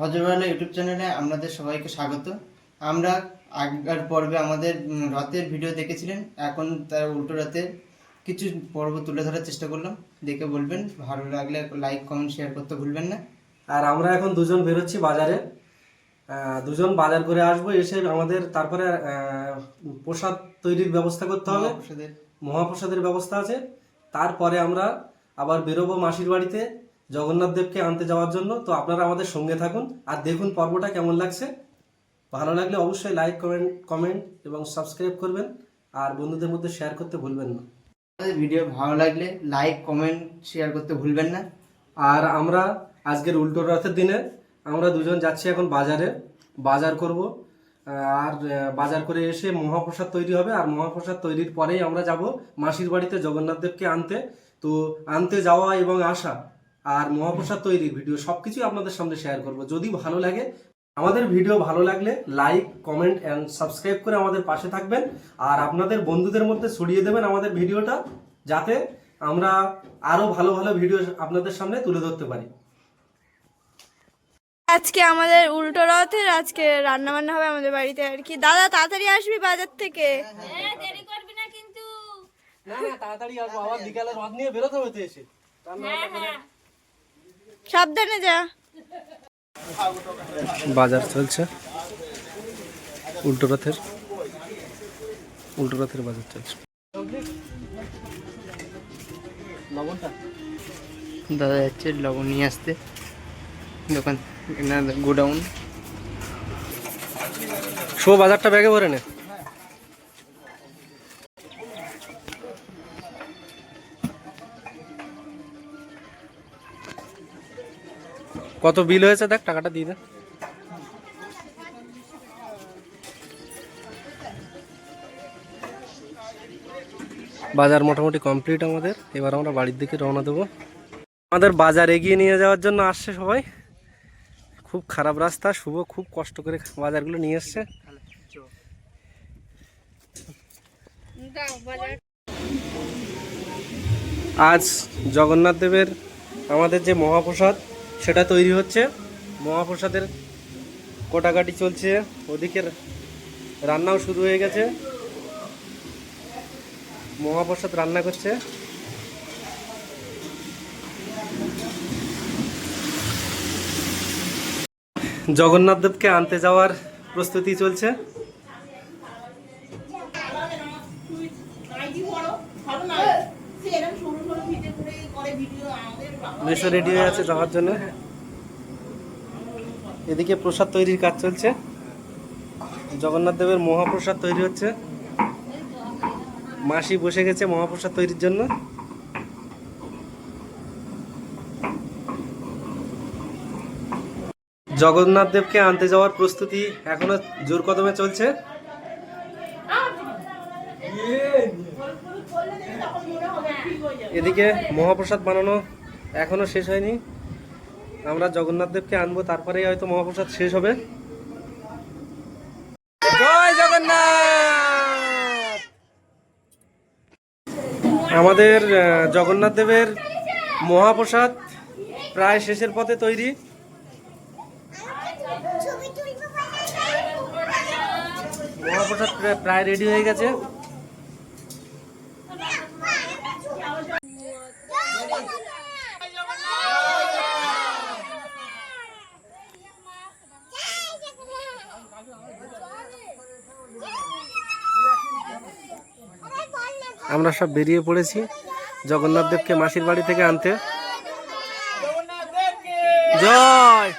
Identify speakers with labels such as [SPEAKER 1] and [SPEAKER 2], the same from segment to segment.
[SPEAKER 1] হজরওয়ালা YouTube চ্যানেলে আপনাদের সবাইকে স্বাগত। আমরা আগের পর্বে আমাদের রথের ভিডিও দেখেছিলেন। এখন তার উল্টো রথের কিছু পর্ব তুলে ধরার চেষ্টা করলাম। দেখে বলবেন ভালো লাগলে লাইক কমেন্ট শেয়ার করতে ভুলবেন না।
[SPEAKER 2] আর আমরা এখন দুজন বেরোচ্ছি বাজারে। দুজন বাজার করে আসব এসে আমাদের তারপরে প্রসাদ তৈরির ব্যবস্থা করতে হবে। মহাপ্রসাদের ব্যবস্থা আছে। তারপরে আমরা আবার বেরোবো মাসির বাড়িতে। জগন্নাথ দেবকে আনতে যাওয়ার জন্য। তো আপনারা আমাদের সঙ্গে থাকুন আর দেখুন পর্বটা কেমন লাগছে। ভালো লাগলে অবশ্যই লাইক কমেন্ট কমেন্ট এবং সাবস্ক্রাইব করবেন। আর বন্ধুদের মধ্যে শেয়ার করতে ভুলবেন না।
[SPEAKER 1] আমাদের ভিডিও ভালো লাগলে লাইক কমেন্ট শেয়ার করতে ভুলবেন না।
[SPEAKER 2] আর আমরা আজকের উল্টো রথের দিনে আমরা দুজন যাচ্ছি এখন বাজারে। বাজার করব। আর বাজার করে এসে মহাপ্রসাদ তৈরি হবে। আর মহাপ্রসাদ তৈরির পরেই আমরা যাব মাসির বাড়িতে জগন্নাথ দেবকে আনতে। তো আনতে যাওয়া এবং আসা আর মহাপ্রসাদ তৈরির ভিডিও সব কিছুই আপনাদের সামনে শেয়ার করব। যদি ভালো লাগে আমাদের ভিডিও ভালো লাগলে লাইক কমেন্ট অ্যান্ড সাবস্ক্রাইব করে আমাদের পাশে থাকবেন। আর আপনাদের বন্ধুদের মধ্যে ছড়িয়ে দেবেন আমাদের ভিডিওটা যাতে আমরা আরও ভালো ভালো ভিডিও আপনাদের সামনে তুলে ধরতে পারি।
[SPEAKER 3] আজকে আমাদের উল্টো রথের আজকে রান্না বান্না হবে আমাদের বাড়িতে আর কি। দাদা তাড়াতাড়ি আসবি বাজার থেকে।
[SPEAKER 2] না না তাড়াতাড়ি আসব। আবার বিকালে রথ নিয়ে বেরোতে হতে এসে।
[SPEAKER 3] সাবধানে যা।
[SPEAKER 2] বাজার চলছে। উল্টো রথের উল্টো রথের বাজার চলছে।
[SPEAKER 1] দাদা যাচ্ছে লবণ নিয়ে আসতে। দোকান গোডাউন।
[SPEAKER 2] শো বাজারটা ব্যাগে ভরে নে। কত বিল হয়েছে দেখ, টাকাটা দিয়ে দে। বাজার মোটামুটি কমপ্লিট আমাদের। এবার আমরা বাড়ির দিকে রওনা দেবো। আমাদের বাজার এগিয়ে নিয়ে যাওয়ার জন্য আসছে সবাই। খুব খারাপ রাস্তা, শুভ খুব কষ্ট করে বাজারগুলো নিয়ে এসছে। আজ জগন্নাথ দেবের আমাদের যে মহাপ্রসাদ সেটা তৈরি হচ্ছে। মহাপ্রসাদের কোটাকাটি চলছে। ওদিকের রান্নাও শুরু হয়ে গেছে। মহাপ্রসাদ রান্না করছে। জগন্নাথ দেবকে আনতে যাওয়ার প্রস্তুতি চলছে। মেশো রেডি হয়ে আছে যাওয়ার জন্য। এদিকে প্রসাদ তৈরির কাজ চলছে। জগন্নাথ দেবের মহাপ্রসাদ তৈরি হচ্ছে। মাসি বসে গেছে মহাপ্রসাদ তৈরির জন্য। জগন্নাথ দেবকে আনতে যাওয়ার প্রস্তুতি এখনও জোর কদমে চলছে। এদিকে মহাপ্রসাদ বানানো এখনও শেষ হয়নি। আমরা জগন্নাথ দেবকে আনব, তারপরেই হয়তো মহাপ্রসাদ শেষ হবে। আমাদের জগন্নাথ দেবের মহাপ্রসাদ প্রায় শেষের পথে তৈরি। মহাপ্রসাদ প্রায় রেডি হয়ে গেছে। আমরা সব বেরিয়ে পড়েছি। জগন্নাথ দেবকে মাসির বাড়ি থেকে আনতে। জয়!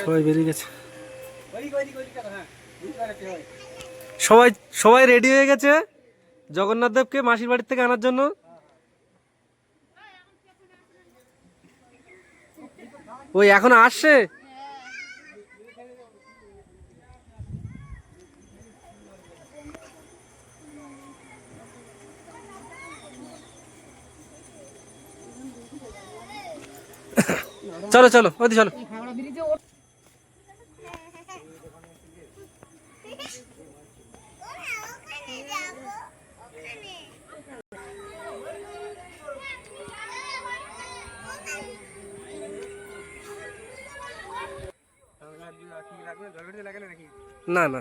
[SPEAKER 2] সবাই বেরিয়ে গেছে। সবাই সবাই রেডি হয়ে গেছে জগন্নাথ দেবকে মাসির বাড়ি থেকে আনার জন্য। ওই, এখন আসছে? চলো চলো ওদি চলো। না না।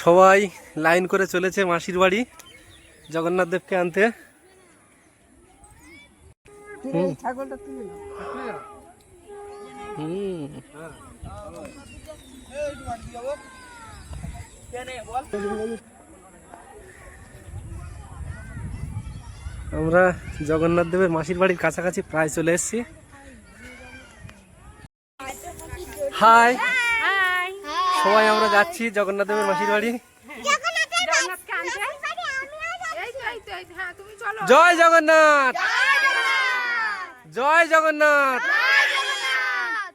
[SPEAKER 2] সবাই লাইন করে চলেছে মাসির বাড়ি জগন্নাথ দেবকে আনতে। হুম। আমরা জগন্নাথ দেবের মাসির বাড়ির কাছাকাছি প্রায় চলে এসেছি। হাই সবাই আমরা যাচ্ছি জগন্নাথ দেবের মাসির বাড়ি। জয় জগন্নাথ। জয় জগন্নাথ।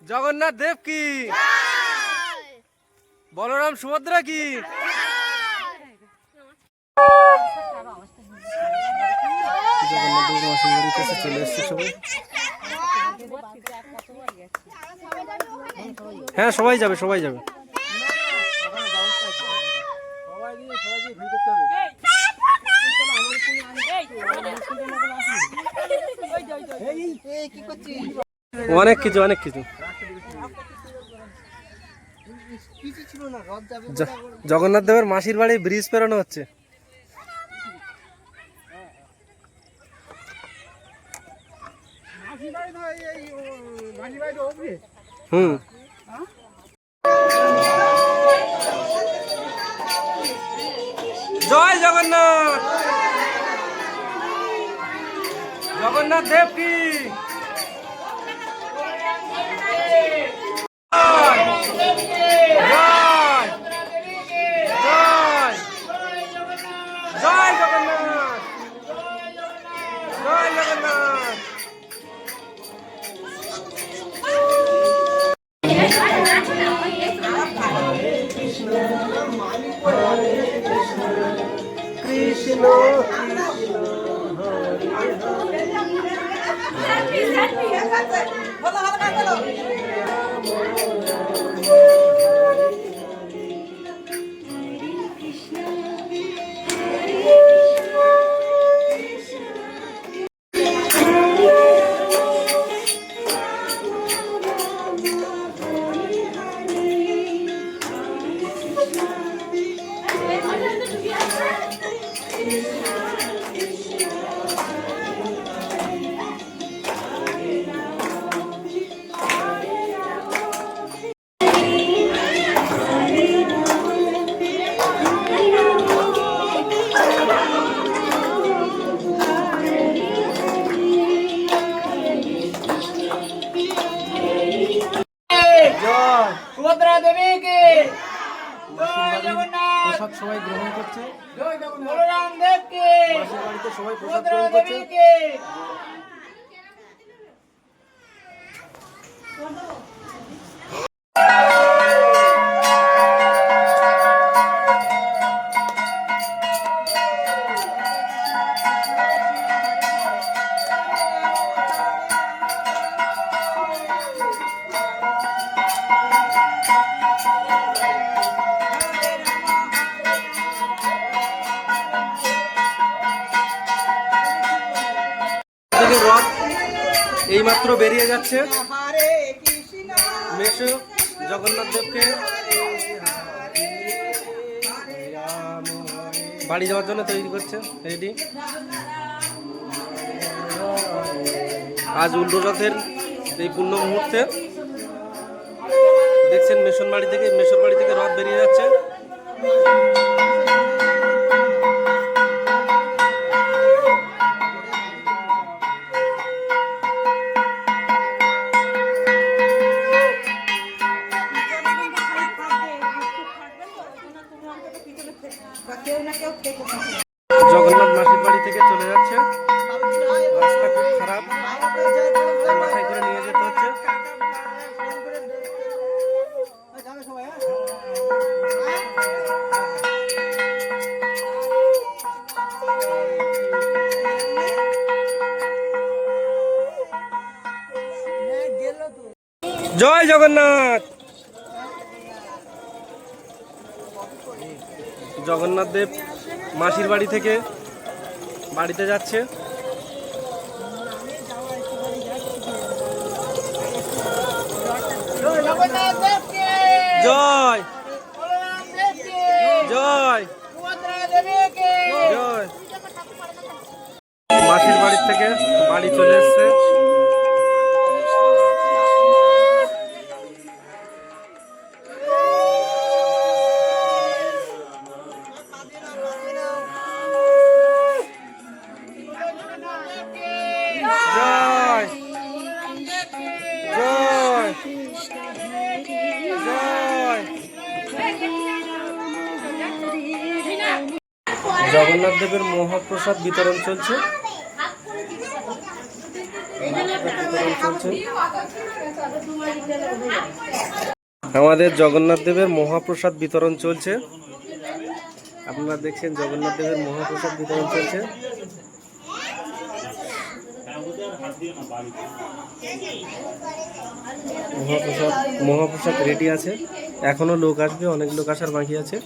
[SPEAKER 2] জগন্নাথ দেব কি? বলরাম সুভদ্রা কি? চলে সবাই হ্যাঁ সবাই যাবে সবাই যাবে। অনেক কিছু অনেক কিছু। জগন্নাথ দেবের মাসির বাড়ি ব্রিজ পেরানো হচ্ছে। হুম। জয় জগন্নাথ। জগন্নাথ দেব কি? জয়
[SPEAKER 1] সুভদ্রা দেবীকে
[SPEAKER 2] মাসির বাড়ির প্রসাদ সবাই গ্রহণ করছে। বাড়িতে সবাই প্রসাদ গ্রহণ করছে।
[SPEAKER 1] Thank
[SPEAKER 2] থেকে এইমাত্র বেরিয়ে যাচ্ছে মেশো জগন্নাথ দেবকে। বাড়ি যাওয়ার জন্য তৈরি করছে রেডি আজ উল্টো রথের এই পূর্ণ মুহূর্তে। দেখছেন মেশন বাড়ি থেকে, মেশর বাড়ি থেকে রথ বেরিয়ে যাচ্ছে। জয় জগন্নাথ। জগন্নাথ দেব মাসির বাড়ি থেকে বাড়িতে যাচ্ছে। জয়। জয়। জয়। মাসির বাড়ি থেকে বাড়ি চলে এসছে। জগন্নাথ দেবের মহাপ্রসাদ বিতরণ চলছে। আমাদের জগন্নাথ দেবের মহাপ্রসাদ বিতরণ চলছে। আপনারা দেখছেন জগন্নাথ দেবের মহাপ্রসাদ বিতরণ চলছে। মহাপ্রসাদ মহাপ্রসাদ রেডি আছে। এখনও লোক আসবে, অনেক লোক আসার বাকি আছে।